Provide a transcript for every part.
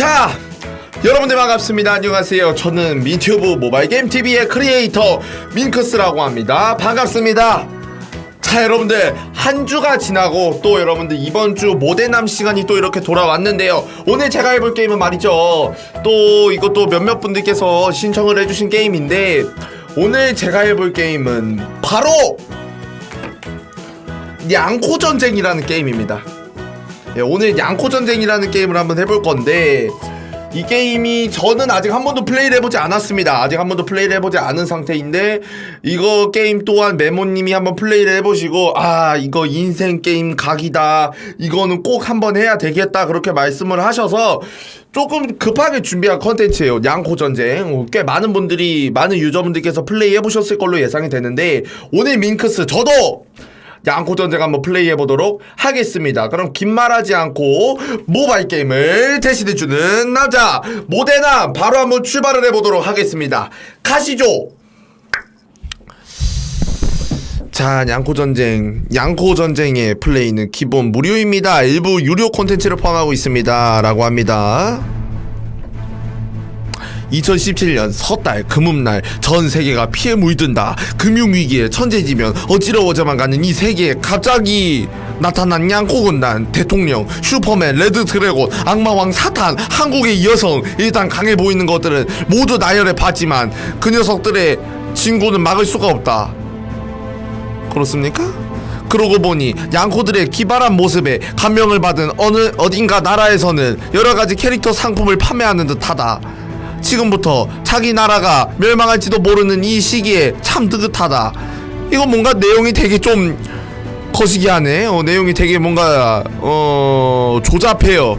자, 여러분들 반갑습니다. 안녕하세요. 저는 민튜브 모바일 게임 TV의 크리에이터 민크스라고 합니다. 반갑습니다. 자, 여러분들 한 주가 지나고 또 여러분들 이번 주 모대남 시간이 또 이렇게 돌아왔는데요. 오늘 제가 해볼 게임은 말이죠. 또 이것도 몇몇 분들께서 신청을 해주신 게임인데 오늘 제가 해볼 게임은 바로 양코 전쟁이라는 게임입니다. 예, 오늘 양코 전쟁이라는 게임을 한번 해볼 건데 이 게임이 저는 아직 한 번도 플레이를 해보지 않았습니다. 아직 한 번도 플레이를 해보지 않은 상태인데 이거 게임 또한 메모님이 한번 플레이를 해보시고 아 이거 인생 게임 각이다. 이거는 꼭 한번 해야 되겠다 그렇게 말씀을 하셔서 조금 급하게 준비한 컨텐츠예요. 양코 전쟁. 꽤 많은 분들이 많은 유저분들께서 플레이 해보셨을 걸로 예상이 되는데 오늘 민크스 저도 양코 전쟁 한번 플레이해 보도록 하겠습니다. 그럼 긴 말하지 않고 모바일 게임을 대신해 주는 남자 모데남 바로 한번 출발을 해 보도록 하겠습니다. 가시죠. 자, 양코 전쟁, 양코 전쟁의 플레이는 기본 무료입니다. 일부 유료 콘텐츠를 포함하고 있습니다.라고 합니다. 2017년 섣달 금음날 전 세계가 피해 물든다 금융위기에 천재지면 어지러워져만 가는 이 세계에 갑자기 나타난 양코군단 대통령 슈퍼맨 레드 드래곤 악마왕 사탄 한국의 여성 일단 강해 보이는 것들은 모두 나열해 봤지만 그 녀석들의 진구는 막을 수가 없다 그렇습니까? 그러고 보니 양코들의 기발한 모습에 감명을 받은 어느 어딘가 나라에서는 여러 가지 캐릭터 상품을 판매하는 듯하다. 지금부터 자기 나라가 멸망할지도 모르는 이 시기에 참 느긋하다. 이거 뭔가 내용이 되게 좀 거시기하네. 어, 내용이 되게 뭔가 어 조잡해요.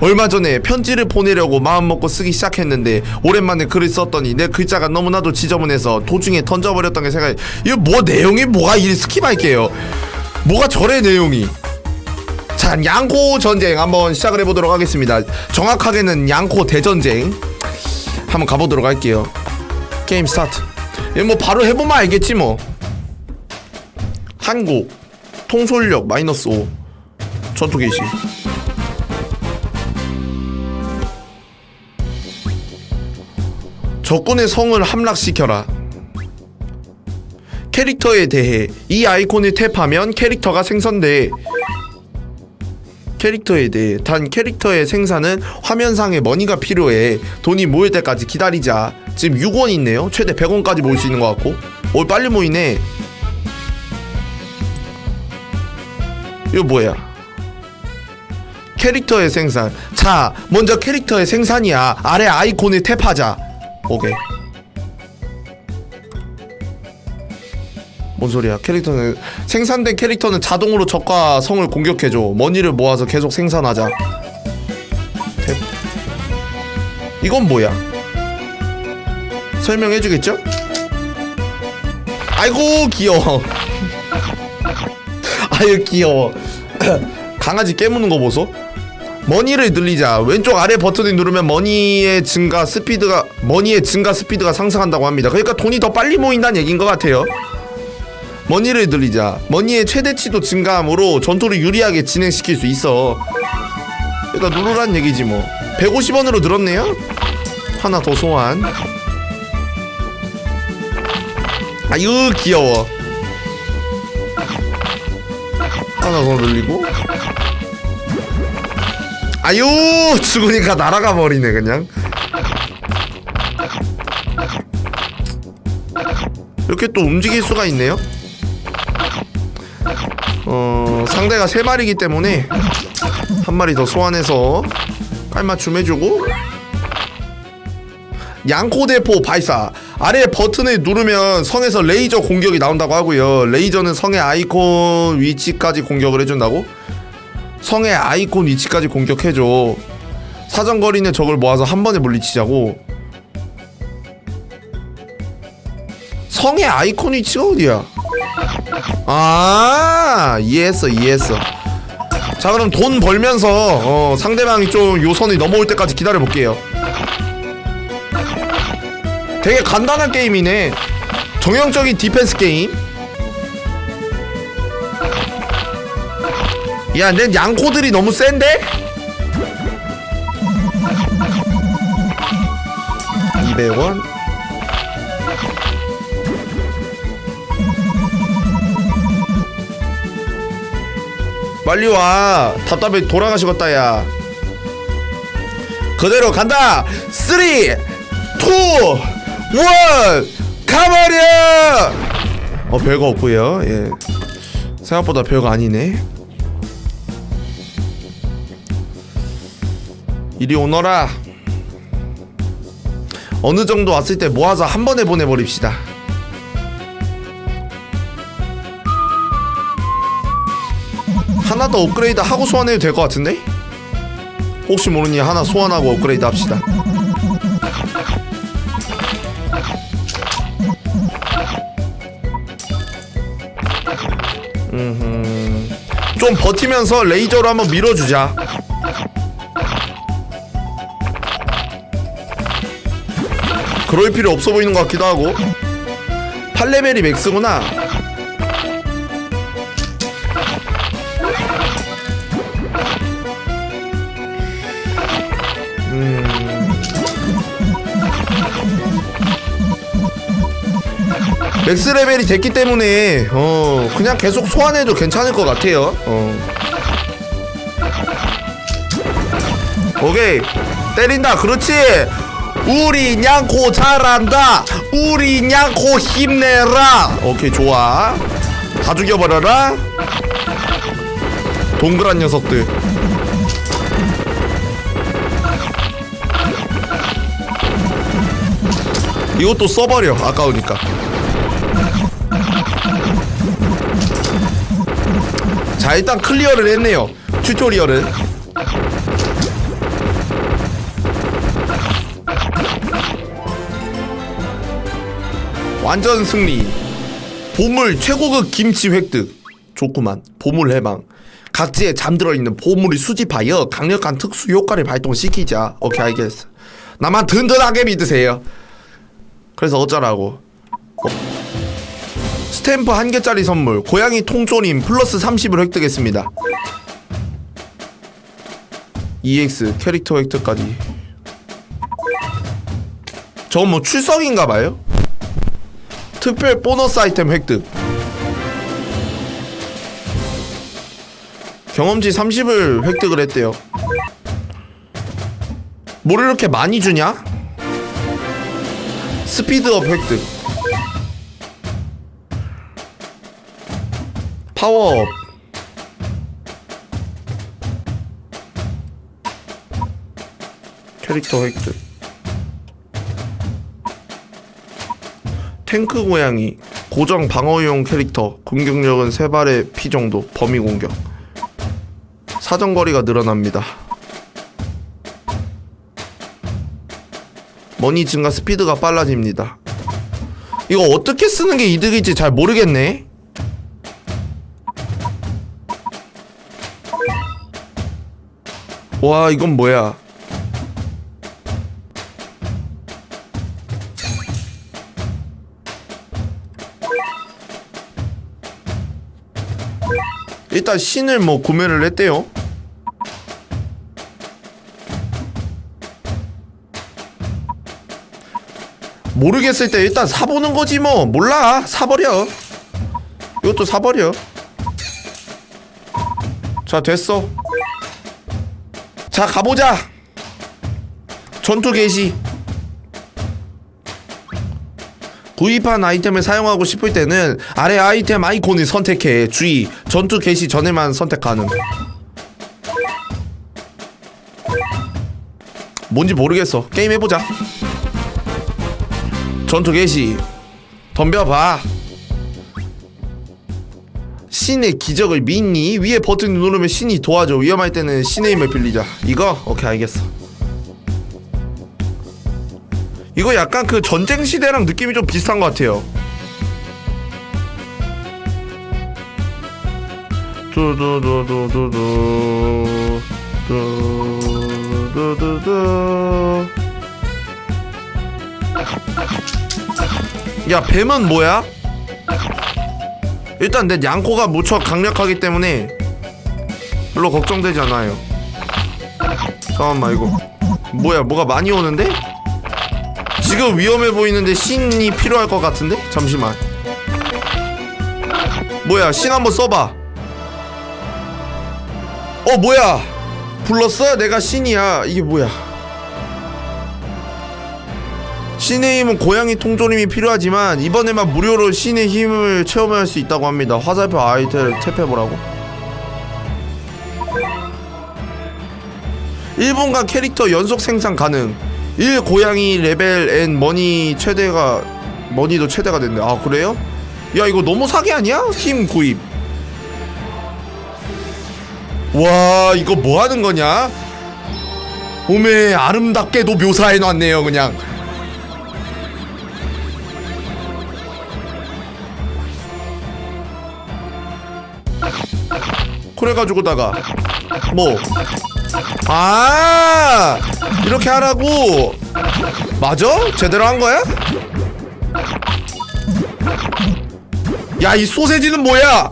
얼마 전에 편지를 보내려고 마음먹고 쓰기 시작했는데 오랜만에 글을 썼더니 내 글자가 너무나도 지저분해서 도중에 던져버렸던 게 생각이 이거 뭐 내용이 뭐가 이 스킵할게요. 뭐가 저래 내용이. 자, 양코 전쟁 한번 시작을 해보도록 하겠습니다. 정확하게는 양코 대전쟁 한번 가보도록 할게요. 게임 스타트. 이거 뭐 바로 해보면 알겠지 뭐. 한국 통솔력 마이너스 5 전투 개시. 적군의 성을 함락시켜라. 캐릭터에 대해 이 아이콘을 탭하면 캐릭터가 생성돼. 캐릭터에 대해 단 캐릭터의 생산은 화면상에 머니가 필요해. 돈이 모일 때까지 기다리자. 지금 6원 있네요. 최대 100원까지 모일 수 있는 것 같고. 오 빨리 모이네. 이거 뭐야? 캐릭터의 생산. 자 먼저 캐릭터의 생산이야. 아래 아이콘을 탭하자. 오케이 뭔 소리야? 캐릭터는 생산된 캐릭터는 자동으로 적과 성을 공격해줘. 머니를 모아서 계속 생산하자. 탭. 이건 뭐야? 설명해주겠죠? 아이고 귀여워. 아유 귀여워. 강아지 깨무는 거 보소. 머니를 늘리자. 왼쪽 아래 버튼을 누르면 머니의 증가 스피드가 머니의 증가 스피드가 상승한다고 합니다. 그러니까 돈이 더 빨리 모인다는 얘기인 것 같아요 머니를 늘리자 머니의 최대치도 증가함으로 전투를 유리하게 진행시킬 수 있어. 그러니까 누르란 얘기지 뭐. 150원으로 늘었네요. 하나 더 소환. 아유 귀여워. 하나 더 늘리고. 아유 죽으니까 날아가 버리네 그냥. 이렇게 또 움직일 수가 있네요 어 상대가 세 마리기 때문에 한 마리 더 소환해서 깔맞춤 해주고 양코대포 발사. 아래 버튼을 누르면 성에서 레이저 공격이 나온다고 하고요. 레이저는 성의 아이콘 위치까지 공격을 해준다고? 성의 아이콘 위치까지 공격해줘. 사정거리는 적을 모아서 한 번에 물리치자고 성의 아이콘 위치가 어디야? 아 이해했어 이해했어. 자 그럼 돈 벌면서 어, 상대방이 좀 요선을 넘어올 때까지 기다려 볼게요. 되게 간단한 게임이네. 정형적인 디펜스 게임. 야 내 양코들이 너무 센데? 200원 빨리 와. 답답해 돌아가시겠다 야. 그대로 간다. 3 2 1 가버려! 어 별거 없고요. 예. 생각보다 별거 아니네. 이리 오너라. 어느 정도 왔을 때 모아서 한 번에 보내버립시다 하나 더 업그레이드 하고 소환해도 될 것 같은데? 혹시 모르니 하나 소환하고 업그레이드 합시다 음흠. 좀 버티면서 레이저로 한번 밀어주자 그럴 필요 없어 보이는 것 같기도 하고 8레벨이 맥스구나 맥스 레벨이 됐기 때문에 어 그냥 계속 소환해도 괜찮을 것 같아요. 어. 오케이. 때린다. 그렇지. 우리 냥코 잘한다. 우리 냥코 힘내라. 오케이 좋아. 다 죽여버려라. 동그란 녀석들. 이것도 써버려. 아까우니까 자 일단 클리어를 했네요. 튜토리얼을 완전 승리. 보물 최고급 김치 획득. 좋구만 보물 해방. 각지에 잠들어 있는 보물을 수집하여 강력한 특수 효과를 발동시키자. 오케이 알겠어. 나만 든든하게 믿으세요. 그래서 어쩌라고 스탬프 한 개짜리 선물 고양이 통조림 플러스 30을 획득했습니다. EX 캐릭터 획득까지. 저건 뭐 출석인가봐요? 특별 보너스 아이템 획득. 경험치 30을 획득을 했대요. 뭘 이렇게 많이 주냐? 스피드업 획득 파워업 캐릭터 획득. 탱크 고양이. 고정 방어용 캐릭터. 공격력은 3발의 피 정도. 범위 공격. 사정거리가 늘어납니다. 머니 증가 스피드가 빨라집니다. 이거 어떻게 쓰는 게 이득일지 잘 모르겠네 와 이건 뭐야? 일단 신을 뭐 구매를 했대요. 모르겠을 때 일단 사보는 거지 뭐. 몰라. 사버려. 이것도 사버려. 자 됐어 자 가보자. 전투 개시. 구입한 아이템을 사용하고 싶을 때는 아래 아이템 아이콘을 선택해. 주의. 전투 개시 전에만 선택 가능. 뭔지 모르겠어. 게임 해보자. 전투 개시. 덤벼봐 신의 기적을 믿니? 위에 버튼 누르면 신이 도와줘 위험할 때는 신의 힘을 빌리자 이거? 오케이 알겠어 이거 약간 그 전쟁 시대랑 느낌이 좀 비슷한 것 같아요 두두두두두두 두두두두 야 뱀은 뭐야? 일단 내 양코가 무척 강력하기 때문에 별로 걱정되지 않아요 잠깐만 이거 뭐야 뭐가 많이 오는데? 지금 위험해 보이는데 신이 필요할 것 같은데? 잠시만 뭐야 신 한번 써봐 어 뭐야 불렀어? 내가 신이야 이게 뭐야 신의 힘은 고양이 통조림이 필요하지만 이번에만 무료로 신의 힘을 체험할 수 있다고 합니다 화살표 아이템을 탭해보라고 1분간 캐릭터 연속 생산 가능 1 고양이 레벨 앤 머니 최대가 머니도 최대가 됐네 아 그래요? 야 이거 너무 사기 아니야? 힘 구입 와 이거 뭐 하는 거냐? 오메 아름답게도 묘사해 놨네요 그냥 그래가지고다가 뭐 아, 이렇게 하라고. 맞아? 제대로 한 거야? 야, 이 소세지는 뭐야?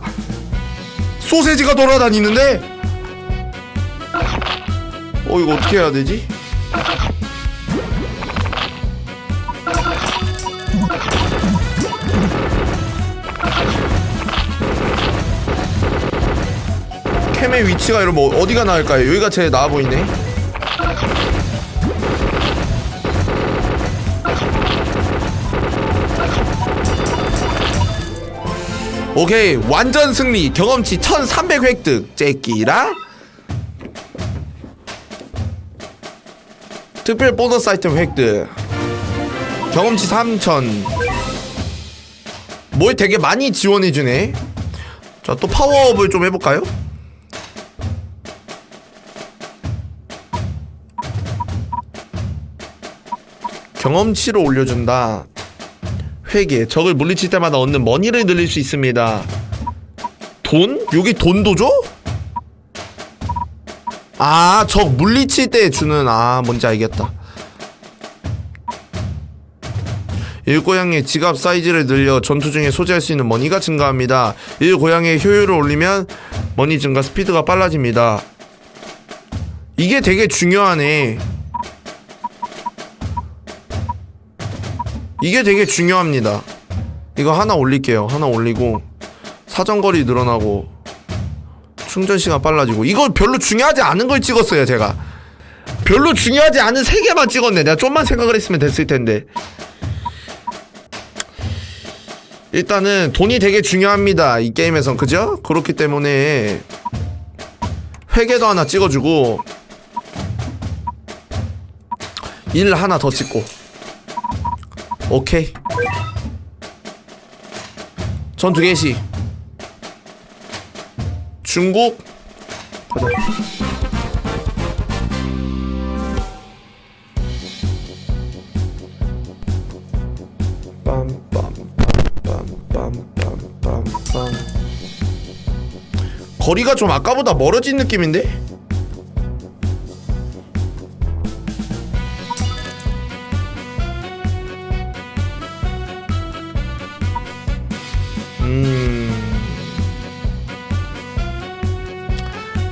소세지가 돌아다니는데? 어, 이거 어떻게 해야 되지? 캠의 위치가 이러면 어디가 나을까요? 여기가 제일 나아 보이네. 오케이 완전 승리 경험치 1300 획득 째끼라 특별 보너스 아이템 획득 경험치 3000 뭘 되게 많이 지원해주네 자 또 파워업을 좀 해볼까요? 경험치를 올려준다. 회계 적을 물리칠 때마다 얻는 머니를 늘릴 수 있습니다. 돈? 여기 돈도 줘? 아, 적 물리칠 때 주는 아, 뭔지 알겠다. 일고양이의 지갑 사이즈를 늘려 전투 중에 소지할 수 있는 머니가 증가합니다. 일고양이의 효율을 올리면 머니 증가 스피드가 빨라집니다. 이게 되게 중요하네. 이게 되게 중요합니다. 이거 하나 올릴게요. 하나 올리고 사정거리 늘어나고 충전 시간 빨라지고 이거 별로 중요하지 않은 걸 찍었어요. 제가 별로 중요하지 않은 세 개만 찍었네. 내가 좀만 생각을 했으면 됐을 텐데. 일단은 돈이 되게 중요합니다. 이 게임에선 그죠? 그렇기 때문에 회계도 하나 찍어주고 일 하나 더 찍고 오케이. 전두 개씩. 중국. 가자. 거리가 좀 아까보다 멀어진 느낌인데?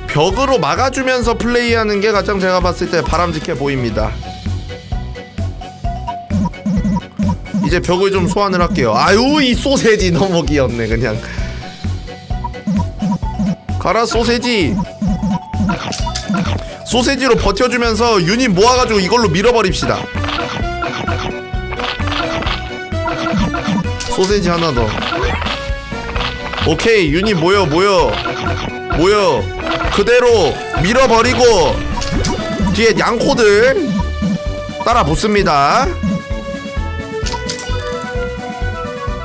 벽으로 막아주면서 플레이하는 게 가장 제가 봤을 때 바람직해 보입니다. 이제 벽을 좀 소환을 할게요. 아유 이 소세지 너무 귀엽네 그냥. 가라 소세지. 소세지로 버텨주면서 유닛 모아가지고 이걸로 밀어버립시다. 소세지 하나 더. 오케이 유닛 모여 모여. 모여. 그대로 밀어버리고 뒤에 양코들 따라 붙습니다.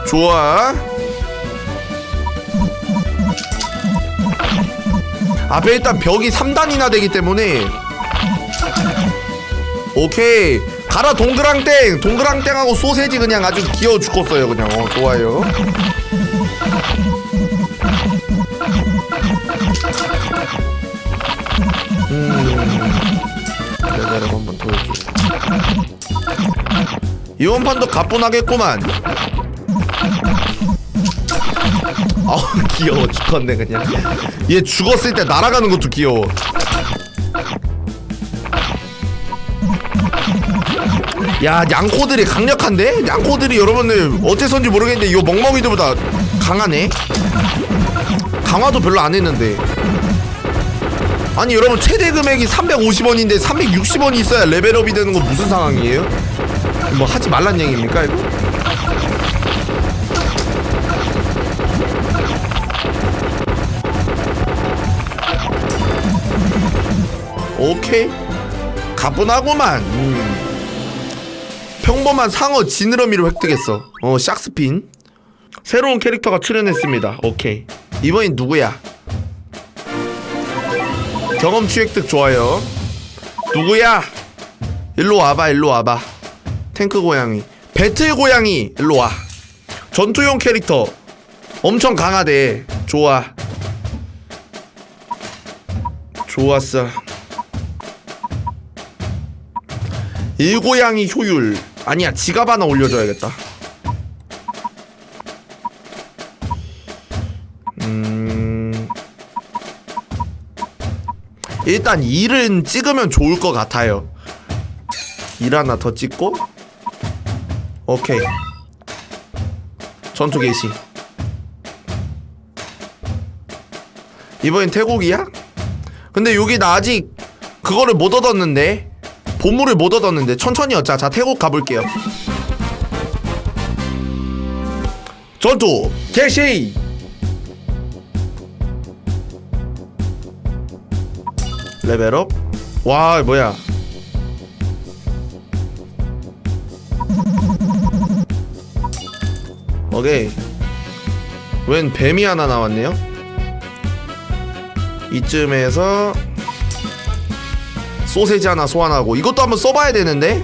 좋아. 앞에 일단 벽이 3단이나 되기 때문에. 오케이. 가라 동그랑땡. 동그랑땡하고 소세지 그냥 아주 귀여워 죽겠어요 그냥. 어 좋아요 이번 판도 가뿐하겠구만. 아우 귀여워. 죽겠네 그냥. 얘 죽었을 때 날아가는 것도 귀여워. 야 양코들이 강력한데? 양코들이 여러분들 어째서인지 모르겠는데 이 멍멍이들보다 강하네? 강화도 별로 안 했는데. 아니 여러분 최대 금액이 350원인데 360원이 있어야 레벨업이 되는 건 무슨 상황이에요? 뭐 하지 말란 얘기입니까 이거? 오케이. 가뿐하구만. 음. 평범한 상어 지느러미를 획득했어. 어 샥스핀. 새로운 캐릭터가 출연했습니다. 오케이. 이번엔 누구야? 경험치 획득 좋아요. 누구야? 일로 와봐 일로 와봐 탱크 고양이. 배틀 고양이 일로 와. 전투용 캐릭터. 엄청 강하대. 좋아. 좋았어. 일고양이 효율. 아니야 지갑 하나 올려줘야겠다. 음. 일단 일은 찍으면 좋을 것 같아요. 일 하나 더 찍고 오케이. 전투 개시. 이번엔 태국이야? 근데 여기 나 아직 그거를 못 얻었는데 보물을 못 얻었는데 천천히 얻자. 자 태국 가볼게요. 전투 개시! 레벨업? 와 뭐야 오케이. 웬 뱀이 하나 나왔네요? 이쯤에서 소세지 하나 소환하고 이것도 한번 써봐야 되는데?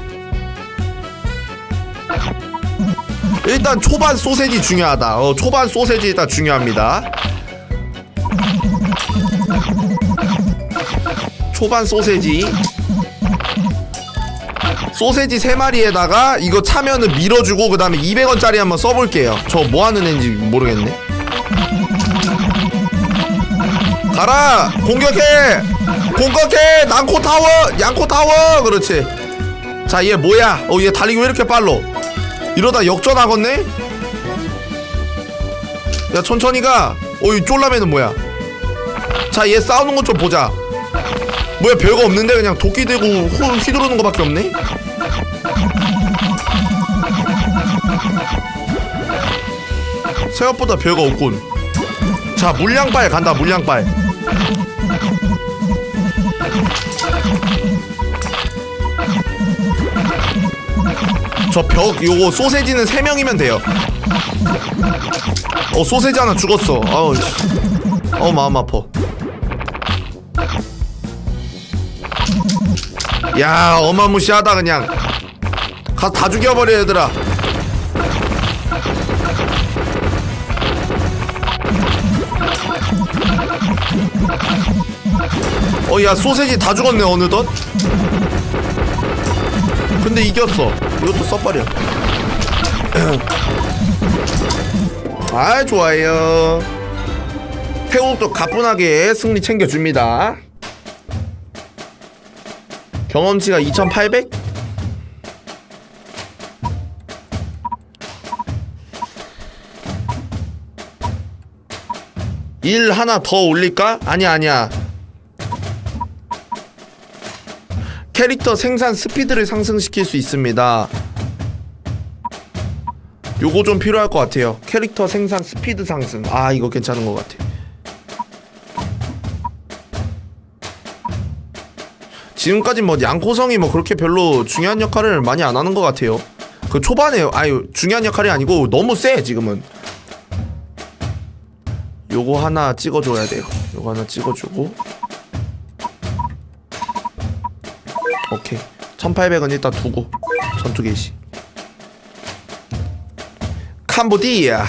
일단 초반 소세지 중요하다. 어 초반 소세지 일단 중요합니다. 초반 소세지 소세지 3마리에다가 이거 차면은 밀어주고 그 다음에 200원짜리 한번 써볼게요. 저 뭐하는 애인지 모르겠네. 가라! 공격해! 공격해! 난코 타워! 양코 타워! 그렇지. 자 얘 뭐야? 어 얘 달리기 왜 이렇게 빨로 이러다 역전하겠네? 야 천천히 가 어이 쫄라매는 뭐야? 자 얘 싸우는 것 좀 보자. 뭐야 별거 없는데 그냥 도끼 후, 휘두르는 거밖에 없네 생각보다 별거 없군. 자 물량빨 간다 물량빨 저 벽 요거 소세지는 3명이면 돼요. 어 소세지 하나 죽었어. 아우 씨. 어 마음 아파 야 어마무시하다 그냥. 가서 다 죽여버려 얘들아. 어야 소세지 다 죽었네 어느덧? 근데 이겼어. 이것도 써버려 아 좋아요. 태국도 가뿐하게 승리 챙겨줍니다 경험치가 2800? 일 하나 더 올릴까? 아니야 아니야. 캐릭터 생산 스피드를 상승시킬 수 있습니다. 요거 좀 필요할 것 같아요. 캐릭터 생산 스피드 상승. 아 이거 괜찮은 것 같아 지금까지 뭐 양코성이 뭐 그렇게 별로 중요한 역할을 많이 안 하는 것 같아요. 그 초반에 아유 중요한 역할이 아니고 너무 세 지금은. 요거 하나 찍어줘야 돼요. 요거 하나 찍어주고. 오케이. 1800원 일단 두고 전투 개시. 캄보디아!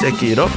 제끼러